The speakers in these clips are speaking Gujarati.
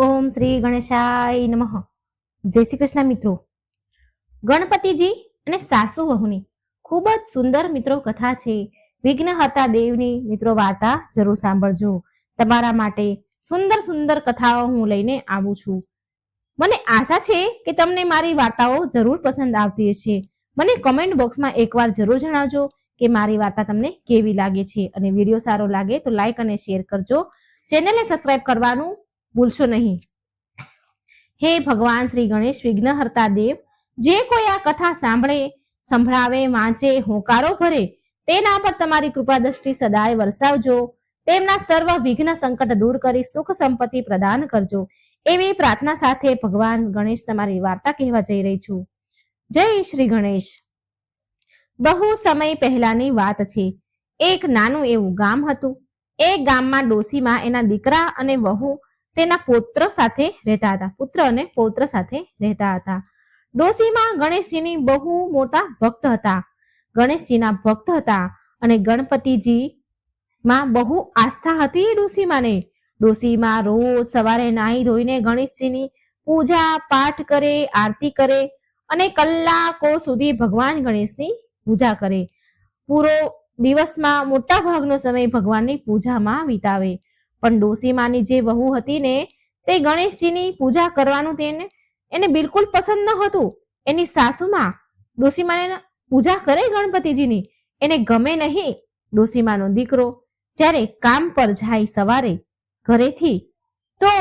ઓમ શ્રી ગણેશાય નમઃ. જય શ્રી કૃષ્ણ મિત્રો. ગણપતિજી અને સાસુ વહુની ખૂબ જ સુંદર મિત્રો કથા છે. વિઘ્નહર્તા દેવની મિત્રો વાર્તા જરૂર સાંભળજો. તમારા માટે સુંદર સુંદર કથાઓ હું લઈને આવું છું. મને આશા છે કે તમને મારી વાર્તાઓ જરૂર પસંદ આવતી હશે. મને કમેન્ટ બોક્સમાં એકવાર જરૂર જણાવજો કે મારી વાર્તા તમને કેવી લાગે છે. અને વીડિયો સારો લાગે તો લાઈક અને શેર કરજો. ચેનલને સબસ્ક્રાઇબ કરવાનું ભૂલશો નહીં. હે ભગવાન શ્રી ગણેશ વિઘ્નહર્તા દેવ, જે કોઈ આ કથા સાંભળે, સંભળાવે, વાંચે, હોંકારો ભરે, તેના પર તમારી કૃપા દ્રષ્ટિ સદાય વરસાવજો. તેમના સર્વ વિઘ્ન સંકટ દૂર કરી સુખ સંપત્તિ પ્રદાન કરજો. એવી પ્રાર્થના સાથે ભગવાન ગણેશ તમારી વાર્તા કહેવા જઈ રહી છું. જય શ્રી ગણેશ. બહુ સમય પહેલાની વાત છે. એક નાનું એવું ગામ હતું. એ ગામમાં ડોસીમાં એના દીકરા અને વહુ તેના પુત્ર સાથે રહેતા હતા. પુત્ર અને પૌત્ર સાથે રહેતા હતા. ડોસીમાં ગણેશજીની બહુ મોટા ભક્ત હતા. ગણેશજીના ભક્ત હતા અને ગણપતિજી માં બહુ આસ્થા હતી ડોસીમાને ડોસીમાં રોજ સવારે નાહી ધોઈને ગણેશજીની પૂજા પાઠ કરે, આરતી કરે અને કલાકો સુધી ભગવાન ગણેશની પૂજા કરે. પૂરો દિવસમાં મોટા ભાગનો સમય ભગવાનની પૂજામાં વિતાવે. પણ ડોસીમાની જે વહુ હતી ને, તે ગણેશજીની પૂજા કરવાનું તેને, એને બિલકુલ પસંદ ન હતું. એની સાસુમાં ડોસીમાને પૂજા કરે ગણપતિજીની? એને ગમે નહીં ડોસીમાનો દીકરો. જ્યારે કામ પર જાય સવારે ઘરેથી, તો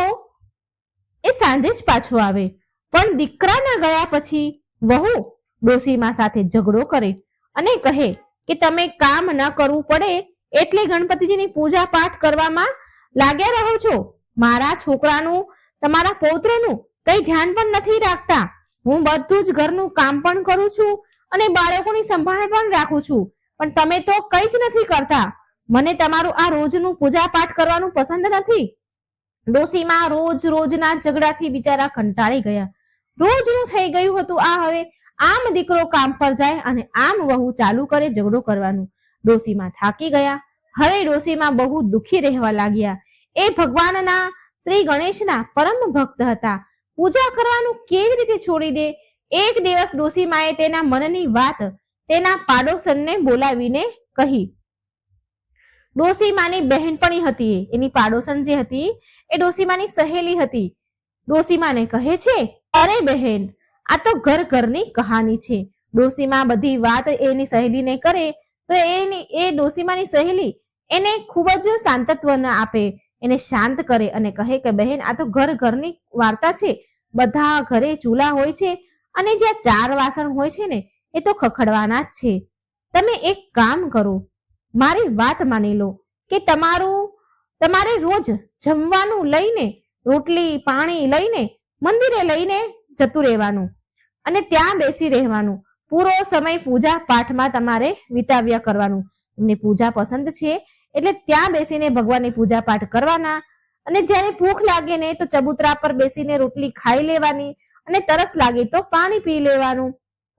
એ સાંજે જ પાછો આવે. પણ દીકરાના ગયા પછી વહુ ડોસીમા સાથે ઝઘડો કરે અને કહે કે તમે કામ ન કરવું પડે એટલે ગણપતિજીની પૂજા પાઠ કરવામાં લાગ્યા રહો છો? મારા છોકરાનું, તમારા પૌત્રનું કઈ ધ્યાન પણ નથી રાખતા. હું બધું જ ઘરનું કામ પણ કરું છું અને બાળકોની સંભાળ પણ રાખું છું. પણ તમે તો કઈ જ નથી કરતા. મને તમારું આ રોજનું પૂજા પાઠ કરવાનું પસંદ નથી. ડોસીમાં રોજ રોજના ઝઘડાથી બિચારા કંટાળી ગયા. રોજનું થઈ ગયું હતું આ હવે. આમ દીકરો કામ પર જાય અને આમ વહુ ચાલુ કરે ઝઘડો કરવાનું. ડોસીમાં થાકી ગયા. હવે ડોસીમાં બહુ દુખી રહેવા લાગ્યા. એ ભગવાનના શ્રી ગણેશના પરમ ભક્ત હતા. પૂજા કરવાનું કેવી રીતે છોડી દે? એક દિવસ ડોસીમાએ તેના મનની વાત તેના પાડોશનને બોલાવીને કહી. ડોસીમાની બહેનપણી હતી. એની પાડોશન જે હતી એ ડોસીમાની સહેલી હતી. ડોસીમાને કહે છે, અરે બહેન, આ તો ઘર ઘરની કહાની છે. ડોસીમા બધી વાત એની સહેલીને કરે તો એની, એ ડોસીમાની સહેલી એને ખૂબ જ સાંતત્વ આપે. એને શાંત કરે અને કહે કે, બહેન, આ તો ઘર ઘરની વાર્તા છે. બધા ઘરે ચૂલા હોય છે અને જ્યાં ચાર વાસણ હોય છે ને, એ તો ખખડવાના જ છે. તમે એક કામ કરો. મારી વાત માની લો કે તમારું, તમારે રોજ જમવાનું લઈને, રોટલી, પાણી લઈને, મંદિરે લઈને જતું રહેવાનું અને ત્યાં બેસી રહેવાનું. પૂરો સમય પૂજા પાઠમાં તમારે વિતાવ્યા કરવાનું. તમને પૂજા પસંદ છે એટલે ત્યાં બેસીને ભગવાનની પૂજા પાઠ કરવાના. અને જ્યારે ભૂખ લાગે ને તો ચબૂતરા પર બેસીને રોટલી ખાઈ લેવાની અને તરસ લાગે તો પાણી પી લેવાનું.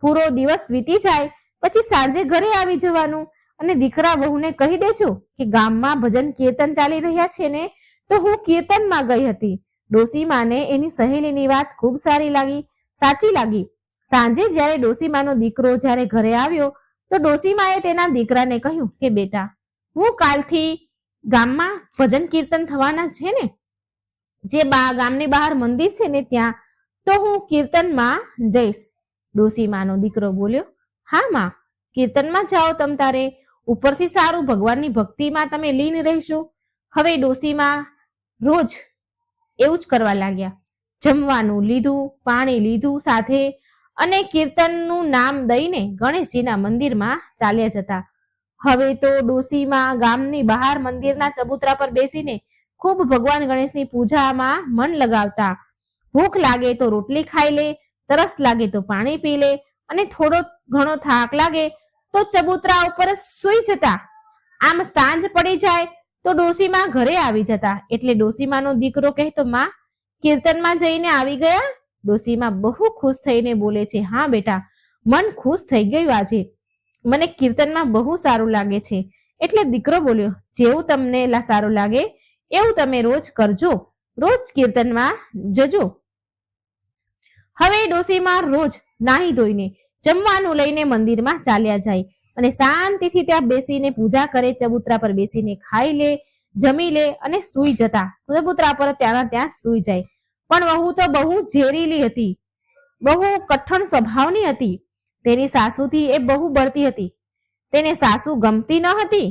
પૂરો દિવસ વીતી જાય, પછી સાંજે ઘરે આવી જવાનું. અને દીકરા વહુને કહી દેજો કે ગામમાં ભજન કીર્તન ચાલી રહ્યા છે ને તો હું કીર્તનમાં ગઈ હતી. ડોસીમાને એની સહેલીની વાત ખૂબ સારી લાગી. સાચી લાગી. સાંજે જ્યારે ડોસીમાનો દીકરો જ્યારે ઘરે આવ્યો, તો ડોસીમાએ તેના દીકરાને કહ્યું કે, બેટા હું કાલથી ગામમાં ભજન કીર્તન થવાના છે ને? જે બા ગામની બહાર મંદિર છે ને ત્યાં, તો હું કીર્તનમાં જઈશ. ડોસીમાનો દીકરો બોલ્યો, હા માં, કીર્તનમાં જાઓ તમ તારે. ઉપરથી સારું ભગવાનની ભક્તિમાં તમે લીન રહેશો. હવે ડોસીમાં રોજ એવું જ કરવા લાગ્યા. જમવાનું લીધું, પાણી લીધું સાથે અને કીર્તનનું નામ દઈને ગણેશજીના મંદિરમાં ચાલ્યા જતા. હવે તો ડોસીમાં ગામની બહાર મંદિરના ચબૂતરા પર બેસીને ખૂબ ભગવાન ગણેશની પૂજામાં મન લગાવતા. ભૂખ લાગે તો રોટલી ખાઈ લે, તરસ લાગે તો પાણી પી લે, અને થોડો ઘણો થાક લાગે તો ચબૂતરા ઉપર સૂઈ જતા. આમ સાંજ પડી જાય તો ડોસીમાં ઘરે આવી જતા. એટલે ડોસીમાનો દીકરો કહેતો, માં, કીર્તનમાં જઈને આવી ગયા? ડોસીમાં બહુ ખુશ થઈને બોલે છે, હા બેટા, મન ખુશ થઈ ગયું આજે. મને કીર્તનમાં બહુ સારું લાગે છે. એટલે દીકરો બોલ્યો, જેવું તમને સારું લાગે, એવું તમે રોજ કરજો. રોજ કીર્તનમાં જજો. હવે ડોસીમાં રોજ નાહી ધોઈને જમવાનું લઈને મંદિરમાં ચાલ્યા જાય અને શાંતિથી ત્યાં બેસીને પૂજા કરે, ચબૂતરા પર બેસીને ખાઈ લે, જમી લે અને સૂઈ જતા. ચબૂતરા પર ત્યાં ત્યાં સૂઈ જાય. પણ વહુ તો બહુ ઝેરીલી હતી. બહુ કઠણ સ્વભાવની હતી. તેની સાસુથી એ બહુ બળતી હતી. તેને સાસુ ગમતી ન હતી?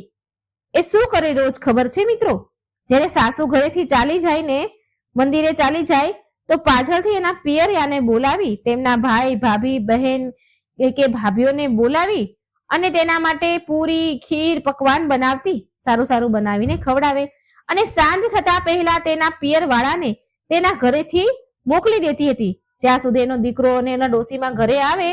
એ શું કરે રોજ? ખબર છે મિત્રો? જ્યારે સાસુ ઘરેથી ચાલી જાય ને મંદિરે ચાલી જાય, તો પાછળથી એના પિયરિયાને બોલાવી, તેમના ભાઈ, ભાભી, બહેન કે ભાભીઓને બોલાવી અને તેના માટે પૂરી ખીર પકવાન બનાવતી, સારું સારું બનાવીને ખવડાવે. અને સાંજ થતા પહેલા તેના પિયર વાળાને તેના ઘરેથી મોકલી દેતી હતી. જ્યાં સુધી એનો દીકરો અને એના ડોસીમાં ઘરે આવે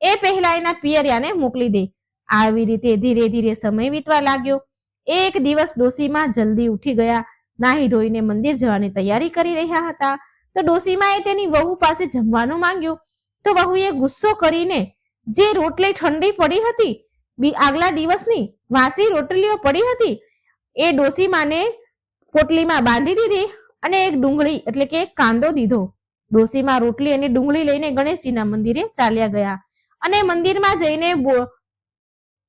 એ પહેલા એના પિયરિયાને મોકલી દે. આવી રીતે ધીરે ધીરે સમય વીતવા લાગ્યો. એક દિવસ ડોસીમાં જલ્દી ઉઠી ગયા. નાહી ધોઈને મંદિર જવાની તૈયારી કરી રહ્યા હતા. તો ડોસીમાએ તેની વહુ પાસે જમવાનું માંગ્યું. તો વહુએ ગુસ્સો કરીને, જે રોટલી ઠંડી પડી હતી, બી આગલા દિવસની વાસી રોટલીઓ પડી હતી? એ ડોસીમાને પોટલીમાં બાંધી દીધી અને એક ડુંગળી એટલે કે કાંદો દીધો. ડોસીમાં રોટલી અને ડુંગળી લઈને ગણેશજીના મંદિરે ચાલ્યા ગયા. અને મંદિરમાં જઈને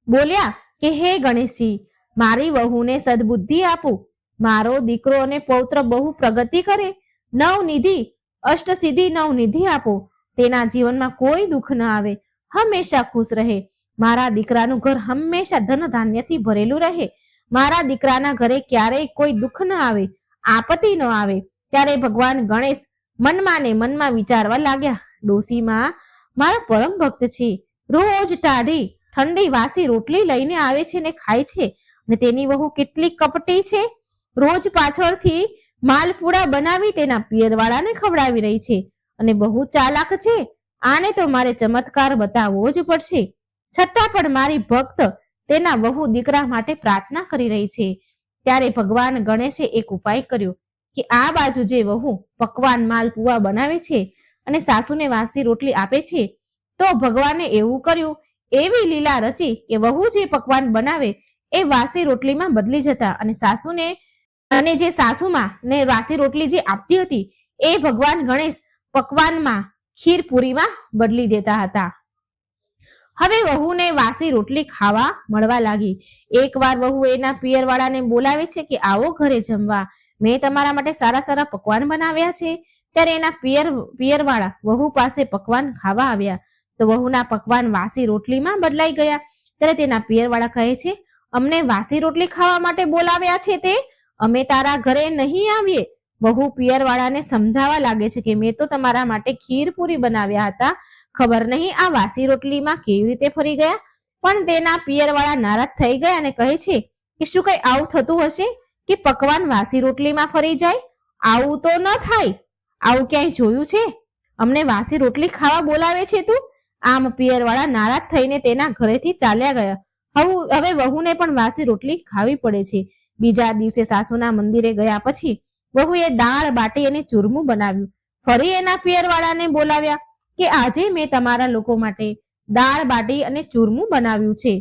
બોલ્યા કે, હે ગણેશજી, મારી વહુને સદબુદ્ધિ આપું. મારો દીકરો અને પૌત્ર બહુ પ્રગતિ કરે. નવનિધિ, અષ્ટસિદ્ધિ નવનિધિ આપો. તેના જીવનમાં કોઈ દુઃખ ન આવે. હંમેશા ખુશ રહે. મારા દીકરાનું ઘર હંમેશા ધન ધાન્યથી ભરેલું રહે. મારા દીકરાના ઘરે ક્યારેય કોઈ દુઃખ ન આવે, આપત્તિ ન આવે. ત્યારે ભગવાન ગણેશ મનમાં ને મનમાં વિચારવા લાગ્યા ડોસીમાં મારા પરમ ભક્ત છે. રોજ ટાઢી, ઠંડી વાસી રોટલી લઈને આવે છે ને ખાય છે. અને તેની વહુ કેટલી કપટી છે. રોજ પાછળથી માલપુડા બનાવી તેના પિયરવાળાને ખવડાવી રહી છે. અને બહુ ચાલાક છે. આને તો મારે ચમત્કાર બતાવવો જ પડશે. છતાં પણ મારી ભક્ત તેના વહુ દીકરા માટે પ્રાર્થના કરી રહી છે. ત્યારે ભગવાન ગણેશે એક ઉપાય કર્યો કે આ બાજુ જે વહુ પકવાન માલપુવા બનાવે છે અને સાસુને વાસી રોટલી આપે છે, તો ભગવાને એવું કર્યું, એવી લીલા રચી કે વહુ જે પકવાન બનાવે, એ વાસી રોટલીમાં બદલી જતા અને સાસુને અને જે સાસુમાં ને વાસી રોટલી જે આપતી હતી, એ ભગવાન ગણેશ પકવાનમાં ખીર પૂરીમાં બદલી દેતા હતા. હવે વહુને વાસી રોટલી ખાવા મળવા લાગી. એકવાર વહુ એના પિયરવાળાને બોલાવે છે કે આવો ઘરે જમવા. મેં તમારા માટે સારા સારા પકવાન બનાવ્યા છે. ત્યારે એના પિયર પિયરવાળા વહુ પાસે પકવાન ખાવા આવ્યા. તો વહુના પકવાન વાસી રોટલીમાં બદલાઈ ગયા. ત્યારે તેના પિયરવાળા કહે છે, અમને વાસી રોટલી ખાવા માટે બોલાવ્યા છે તે? અમે તારા ઘરે નહીં આવીએ. વહુ પિયરવાળાને સમજાવવા લાગે છે કે મેં તો તમારા માટે ખીર પૂરી બનાવ્યા હતા. ખબર નહીં આ વાસી રોટલીમાં કેવી રીતે ફરી ગયા. પણ તેના પિયરવાળા નારાજ થઈ ગયા અને કહે છે કે, શું કઈ આવું થતું હશે? કે પકવાન વાસી રોટલીમાં ફરી જાય? આવું તો ન થાય. આવું ક્યાંય જોયું છે? અમને વાસી રોટલી ખાવા બોલાવે છે તું? આમ પિયરવાળા નારાજ થઈને તેના ઘરેથી ચાલ્યા ગયા. હવે હવે વહુને પણ વાસી રોટલી ખાવી પડે છે. બીજા દિવસે સાસુના મંદિરે ગયા પછી વહુએ દાળ, બાટી અને ચૂરમું બનાવ્યું. ફરી એના પિયરવાળાને બોલાવ્યા કે આજે મેં તમારા લોકો માટે દાળ, બાટી અને ચૂરમું બનાવ્યું છે.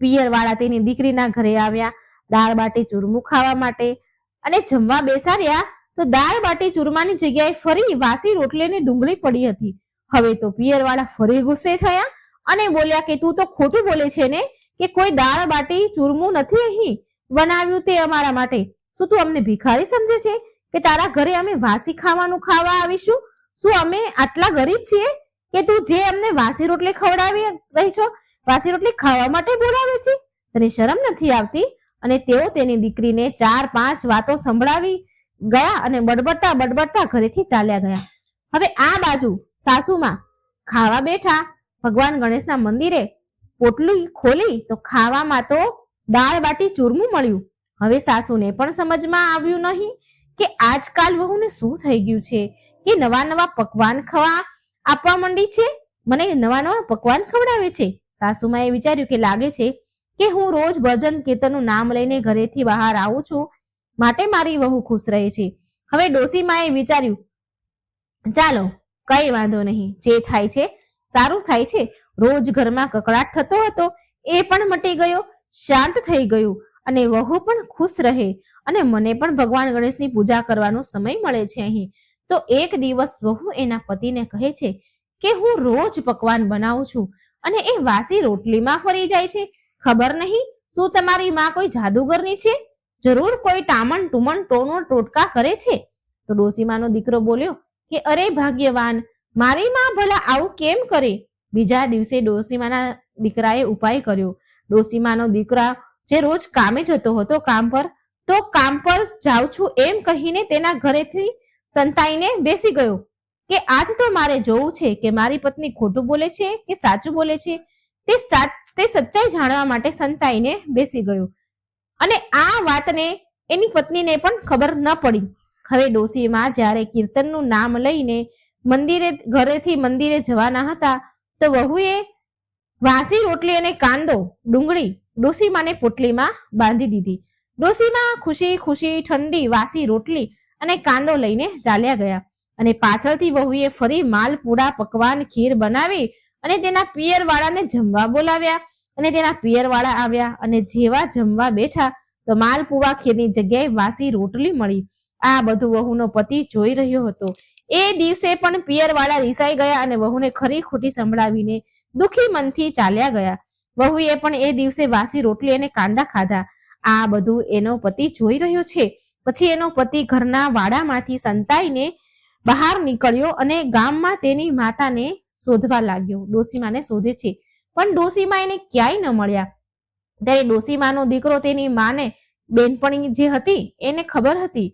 પિયરવાળા તેની દીકરીના ઘરે આવ્યા, દાળ, બાટી, ચૂરમું ખાવા માટે અને જમવા બેસાડ્યા. તો દાળ બાટી ચૂરમાની જગ્યાએ ફરી વાસી રોટલી અને ડુંગળી પડી હતી. હવે તો પિયરવાળા ફરી ગુસ્સે થયા અને બોલ્યા કે તું તો ખોટું બોલે છે ને, કે કોઈ દાળ બાટી ચૂરમું નથી અહીં? બનાવ્યું તે અમારા માટે. શું તું અમને ભિખારી સમજે છે કે તારા ઘરે અમે વાસી ખાવાનું ખાવા આવીશું? શું અમે આટલા ગરીબ છીએ કે તું જે અમને વાસી રોટલી ખવડાવી રહી છો, વાસી રોટલી ખાવા માટે બોલાવે છે? તને શરમ નથી આવતી? અને તેઓ તેની દીકરીને ચાર પાંચ વાતો સંભળાવી ગયા અને બડબડતા બડબડતા ઘરેથી ચાલ્યા ગયા. હવે આ બાજુ સાસુમાં ખાવા બેઠા ભગવાન ગણેશના મંદિરે પોટલી ખોલી તો ખાવામાં તો દાળ બાટી ચૂરમું મળ્યું. હવે સાસુને પણ સમજમાં આવ્યું નહીં કે આજકાલ વહુને શું થઈ ગયું છે? કે નવા નવા પકવાન ખવા આપવા માંડી છે? મને નવા નવા પકવાન ખવડાવે છે. સાસુમાએ વિચાર્યું કે લાગે છે કે હું રોજ ભજન કીર્તનનું નામ લઈને ઘરેથી બહાર આવું છું માટે મારી વહુ ખુશ રહે છે. હવે ડોસીમાએ વિચાર્યું, ચાલો, કઈ વાંધો નહીં, જે થાય છે, સારું થાય છે. રોજ ઘરમાં કકડાટ થતો હતો, એ પણ મટી ગયો, શાંત થઈ ગયું અને વહુ પણ ખુશ રહે અને મને પણ ભગવાન ગણેશની પૂજા કરવાનો સમય મળે છે અહીં. તો એક દિવસ વહુ એના પતિને કહે છે કે હું રોજ પકવાન બનાવું છું અને એ વાસી રોટલીમાં ફરી જાય છે. ખબર નહીં, શું તમારી માં કોઈ જાદુગરની છે? જરૂર કોઈ ટામણ ટુમણ ટોનો ટોટકા કરે છે? તો ડોસીમાનો દીકરો બોલ્યો કે, અરે ભાગ્યવાન, મારી માં ભલા આવું કેમ કરે? બીજા દિવસે ડોસીમાના દીકરાએ ઉપાય કર્યો. ડોસીમાનો દીકરા જે રોજ કામે જતો હતો કામ પર, તો કામ પર જાઉં છું એમ કહીને તેના ઘરેથી સંતાઈને બેસી ગયો કે, આજ તો મારે જોવું છે કે મારી પત્ની ખોટું બોલે છે કે સાચું બોલે છે? તે સાચ, તે સચ્ચાઈ જાણવા માટે સંતાઈને બેસી ગયો. અને આ વાતને એની પત્નીને પણ ખબર ન પડી. હવે ડોસીમાં જ્યારે કીર્તનનું નામ લઈને મંદિરે, ઘરેથી મંદિરે જવાના હતા, તો વહુએ વાસી રોટલી અને કાંદો, ડુંગળી ડોસીમાને પોટલીમાં બાંધી દીધી. ડોસીમાં ખુશી ખુશી, ઠંડી, વાસી રોટલી અને કાંદો લઈને ચાલ્યા ગયા. અને પાછળથી વહુએ ફરી માલપુડા પકવાન, ખીર બનાવી અને તેના પિયર વાળાને જમવા બોલાવ્યા. અને તેના પિયરવાળા આવ્યા અને જેવા જમવા બેઠા તો માલપુવા ખીરની જગ્યાએ વાસી રોટલી મળી. આ બધું વહુનો પતિ જોઈ રહ્યો હતો. એ દિવસે પણ પિયરવાળા રિસાઈ ગયા અને વહુને ખરી ખોટી સંભળાવીને દુખી મનથી ચાલ્યા ગયા. વહુએ પણ એ દિવસે વાસી રોટલી અને કાંદા ખાધા. આ બધું એનો પતિ જોઈ રહ્યો છે. પછી એનો પતિ ઘરના વાડામાંથી સંતાઈને બહાર નીકળ્યો અને ગામમાં તેની માતાને શોધવા લાગ્યો. ડોસીમાને શોધે છે. પણ ડોસીમા એને ક્યાંય ન મળ્યા. ત્યારે ડોસીમાનો દીકરો તેની માને, બેનપણી જે હતી, એને ખબર હતી,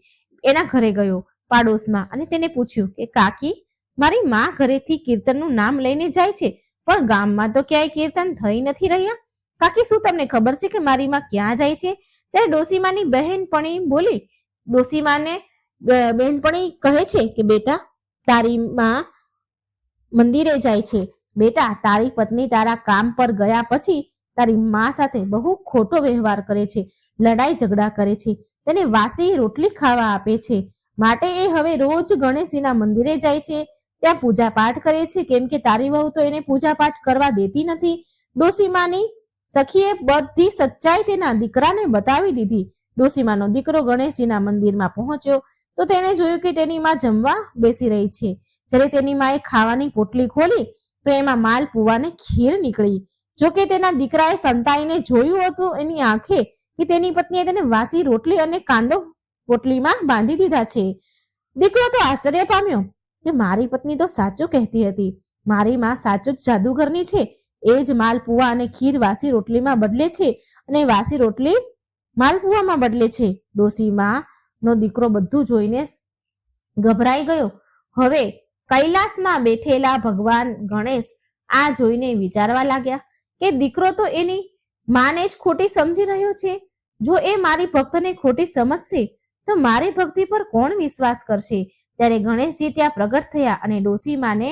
એના ઘરે ગયો પાડોશમાં અને તેને પૂછ્યું કે, કાકી, મારી માં ઘરેથી કીર્તનનું નામ લઈને જાય છે, પણ ગામમાં તો ક્યાંય કીર્તન થઈ નથી રહ્યા? કાકી, શું તમને ખબર છે કે મારી માં ક્યાં જાય છે? ત્યારે ડોસીમાની બહેનપણી બોલી ડોસીમાને બહેનપણી કહે છે કે, બેટા, તારી માં મંદિરે જાય છે બેટા, તારી પત્ની તારા કામ પર ગયા પછી તારી મા સાથે બહુ ખોટો વ્યવહાર કરે છે, લડાઈ ઝઘડા કરે છે, તેને વાસી રોટલી ખાવા આપે છે. માટે એ હવે રોજ ગણેશજીના મંદિરે જાય છે. ત્યાં પૂજા પાઠ કરે છે. કેમ કે તારી વહુ તો એને પૂજા પાઠ કરવા દેતી નથી. ડોસીમાની સખીએ બધી સચ્ચાઈ તેના દીકરાને બતાવી દીધી. ડોસીમાનો દીકરો ગણેશજીના મંદિરમાં પહોંચ્યો તો તેણે જોયું કે તેની માં જમવા બેસી રહી છે. જ્યારે તેની માએ ખાવાની પોટલી ખોલી તો એમાં માલ પુવાને ખીર નીકળી. જો કે તેના દીકરાએ સંતાઈને જોયું હતું એની આંખે કે તેની પત્નીએ તેને વાસી રોટલી અને કાંદો પોટલીમાં બાંધી દીધા છે. દીકરો તો આશ્ચર્ય પામ્યો કે મારી પત્ની તો સાચું કહેતી હતી. મારી માં સાચું જ જાદુગરની છે. એ જ માલપુઆ અને ખીર વાસી રોટલીમાં બદલે છે અને વાસી રોટલી માલપુઆમાં બદલે છે. ડોસીમાં નો દીકરો બધું જોઈને ગભરાઈ ગયો. હવે કૈલાસમાં બેઠેલા ભગવાન ગણેશ આ જોઈને વિચારવા લાગ્યા કે દીકરો તો એની માને જ ખોટી સમજી રહ્યો છે. જો એ મારી ભક્તને ખોટી સમજશે, તો મારી ભક્તિ પર કોણ વિશ્વાસ કરશે? ત્યારે ગણેશજી ત્યાં પ્રગટ થયા અને ડોસીમાને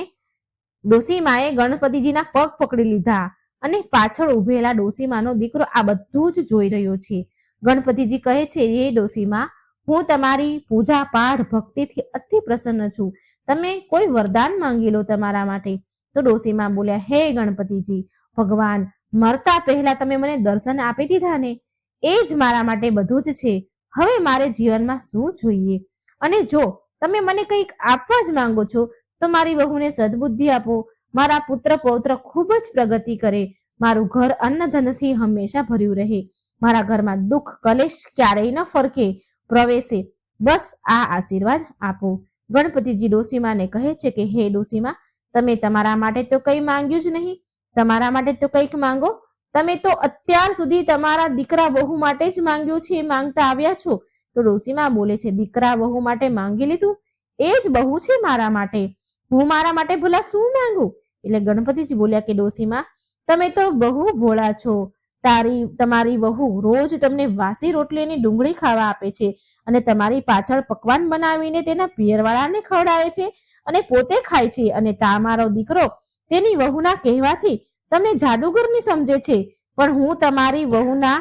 ડોસીમાએ ગણપતિજીના પગ પકડી લીધા અને પાછળ ઉભેલા ડોસીમાનો દીકરો આ બધું જ જોઈ રહ્યો છે. ગણપતિજી કહે છે, હે ડોસીમા હું તમારી પૂજા પાઠ ભક્તિથી અતિ પ્રસન્ન છું. તમે કોઈ વરદાન માંગી લો તમારા માટે? તો ડોસીમા બોલ્યા, હે ગણપતિજી, ભગવાન મરતા પહેલા તમે મને દર્શન આપી દીધા ને? એ જ મારા માટે બધું જ છે. હવે મારે જીવનમાં શું જોઈએ? અને જો તમે મને કંઈક આપવા જ માંગો છો, તો મારી વહુને સદબુદ્ધિ આપો. મારા પુત્ર પૌત્ર ખૂબ જ પ્રગતિ કરે. મારું ઘર અન્નધનથી હંમેશા ભર્યું રહે. મારા ઘરમાં દુઃખ, કલેશ ક્યારેય ન ફરકે. પ્રવેશે. બસ આ આશીર્વાદ આપો. ગણપતિજી ડોસીમાને કહે છે કે, હે ડોસીમા, તમે તમારા માટે તો કંઈ માંગ્યું જ નહીં. તમારા માટે તો કંઈક માંગો. તમે તો અત્યાર સુધી તમારા દીકરા વહુ માટે જ માંગ્યું છે માંગતા આવ્યા છો. તો ડોસીમા બોલે છે, દીકરા વહુ માટે માંગી લીધું? એ જ બહુ છે મારા માટે. હું મારા માટે ભોલા શું માંગુ? એટલે ગણપતિજી બોલ્યા કે, ડોસીમા, તમે તો બહુ ભોળા છો. તારી, તમારી વહુ રોજ તમને વાસી રોટલી અને ડુંગળી ખાવા આપે છે. અને તમારી પાછળ પકવાન બનાવીને તેના પિયરવાળાને ખવડાવે છે અને પોતે ખાય છે. અને તમારો દીકરો તેની વહુના કહેવાથી તમને જાદુગરની સમજે છે. પણ હું તમારી વહુના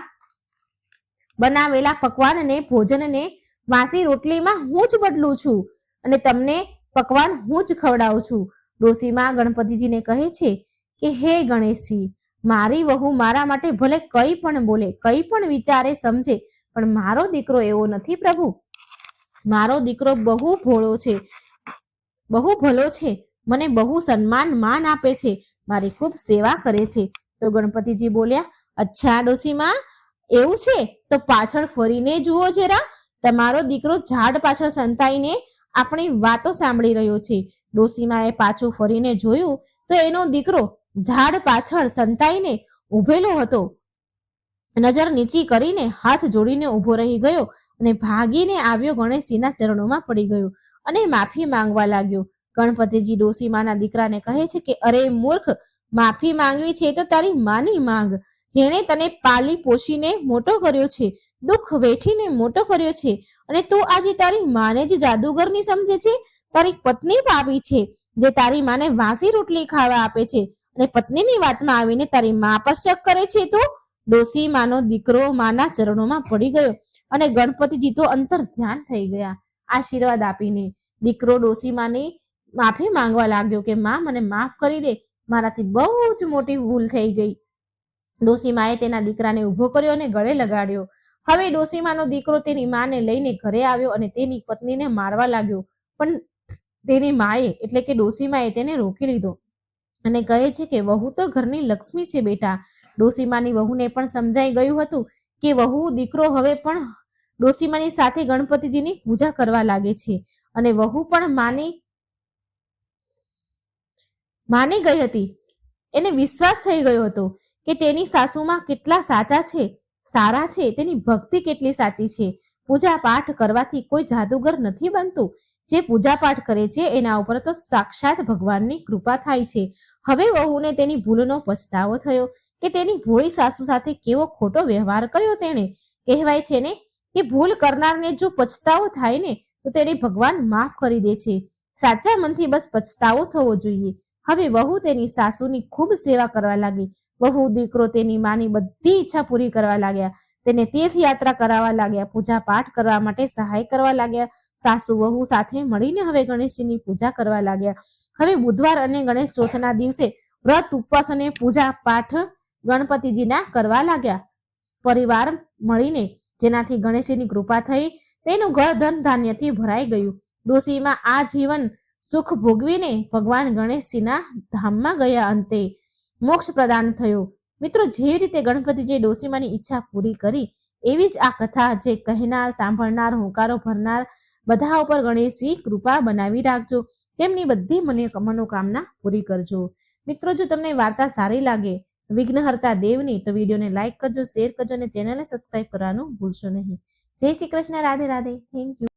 બનાવેલા પકવાનને, ભોજનને વાસી રોટલીમાં હું જ બદલું છું અને તમને પકવાન હું જ ખવડાવું છું. ડોસીમાં ગણપતિજીને કહે છે કે, હે ગણેશજી, મારી વહુ મારા માટે ભલે કંઈ પણ બોલે, કંઈ પણ વિચારે, સમજે પણ મારો દીકરો એવો નથી પ્રભુ. મારો દીકરો બહુ ભોળો છે. બહુ ભલો છે. મને બહુ સન્માન, માન આપે છે. મારી ખૂબ સેવા કરે છે. તો ગણપતિજી બોલ્યા, અચ્છા ડોસીમાં, એવું છે? તો પાછળ ફરીને જુઓ જરા. તમારો દીકરો ઝાડ પાછળ સંતાઈને આપણી વાતો સાંભળી રહ્યો છે. ડોસીમાએ પાછું ફરીને જોયું તો એનો દીકરો ઝાડ પાછળ સંતાઈને ઊભેલો હતો. નજર નીચી કરીને હાથ જોડીને ઊભો રહી ગયો અને ભાગીને આવ્યો ગણેશજીના ચરણોમાં પડી ગયો અને માફી માંગવા લાગ્યો. ગણપતિજી ડોસીમાના દીકરાને કહે છે કે, અરે મૂર્ખ, માફી માંગવી છે તો તારી માની માંગ. જેણે તને પાલી પોષીને મોટો કર્યો છે, દુઃખ વેઠીને મોટો કર્યો છે અને તું આજે તારી માને જ જાદુગરની સમજે છે. તારી પત્ની પાપી છે, જે તારી માને વાસી રોટલી ખાવા આપે છે અને પત્નીની વાતમાં આવીને તારી મા પર શક કરે છે તું. ડોસી માનો દીકરો માના ચરણોમાં પડી ગયો અને ગણપતિજી તો અંતર ધ્યાન થઈ ગયા. આશીર્વાદ આપીને દીકરો ડોસી માની માફી માંગવા લાગ્યો કે, માં, મને માફ કરી દે. મારાથી બહુ જ મોટી ભૂલ થઈ ગઈ. ડોસીમાએ તેના દીકરાને ઊભો કર્યો અને ગળે લગાડ્યો. હવે ડોસીમાનો દીકરો તેની માને લઈને ઘરે આવ્યો અને તેની પત્નીને મારવા લાગ્યો. પણ તેની માએ, એટલે કે ડોસીમાએ તેને રોકી લીધો અને કહે છે કે, વહુ તો ઘરની લક્ષ્મી છે બેટા. ડોસીમાની વહુને પણ સમજાઈ ગયું હતું કે વહુ દીકરો હવે પણ ડોસીમાની સાથે ગણપતિજીની પૂજા કરવા લાગે છે અને વહુ પણ માની માની ગઈ હતી. એને વિશ્વાસ થઈ ગયો હતો કે તેની સાસુમાં કેટલા સાચા છે, સારા છે, તેની ભક્તિ કેટલી સાચી છે. પૂજા પાઠ કરવાથી કોઈ જાદુગર નથી બનતું. જે પૂજા પાઠ કરે છે, એના ઉપર તો સાક્ષાત ભગવાનની કૃપા થાય છે. હવે વહુને તેની ભૂલનો પછતાવો થયો કે તેની ભોળી સાસુ સાથે કેવો ખોટો વ્યવહાર કર્યો તેણે. કહેવાય છે ને કે ભૂલ કરનારને જો પછતાવો થાય ને, તો તેને ભગવાન માફ કરી દે છે. સાચા મનથી બસ પછતાવો થવો જોઈએ. હવે વહુ તેની સાસુની ખૂબ સેવા કરવા લાગી. વહુ દીકરો તેની માની બધી ઈચ્છા પૂરી કરવા લાગ્યા. તેને તીર્થયાત્રા કરાવવા લાગ્યા પૂજા પાઠ કરવા માટે સહાય કરવા લાગ્યા. સાસુ વહુ સાથે મળીને હવે ગણેશજીની પૂજા કરવા લાગ્યા. હવે બુધવાર અને ગણેશ ચોથના દિવસે વ્રત, ઉપવાસ અને પૂજા પાઠ ગણપતિજીના કરવા લાગ્યા. પરિવાર મળીને જેનાથી ગણેશજીની કૃપા થઈ, તેનું ઘર ધન ધાન્યથી ભરાઈ ગયું. ડોશીમાં આ જીવન સુખ ભોગવીને ભગવાન ગણેશજીના ધામમાં ગયા અંતે મોક્ષ પ્રદાન થયો. મિત્રો, જે રીતે ગણપતિજીએ ડોશીમાની ઈચ્છા પૂરી કરી, એવી જ આ કથા જે કહેનાર, સાંભળનાર, હોંકારો ભરનાર બધા ઉપર ગણેશજી કૃપા બનાવી રાખજો. તેમની બધી મને મનોકામના પૂરી કરજો. મિત્રો, જો તમને વાર્તા સારી લાગે, વિઘ્નહર્તા દેવની, તો વિડીયોને લાઈક કરજો, શેર કરજો અને ચેનલને સબસ્ક્રાઈબ કરવાનું ભૂલશો નહીં. જય શ્રી કૃષ્ણ, રાધે રાધે. Thank you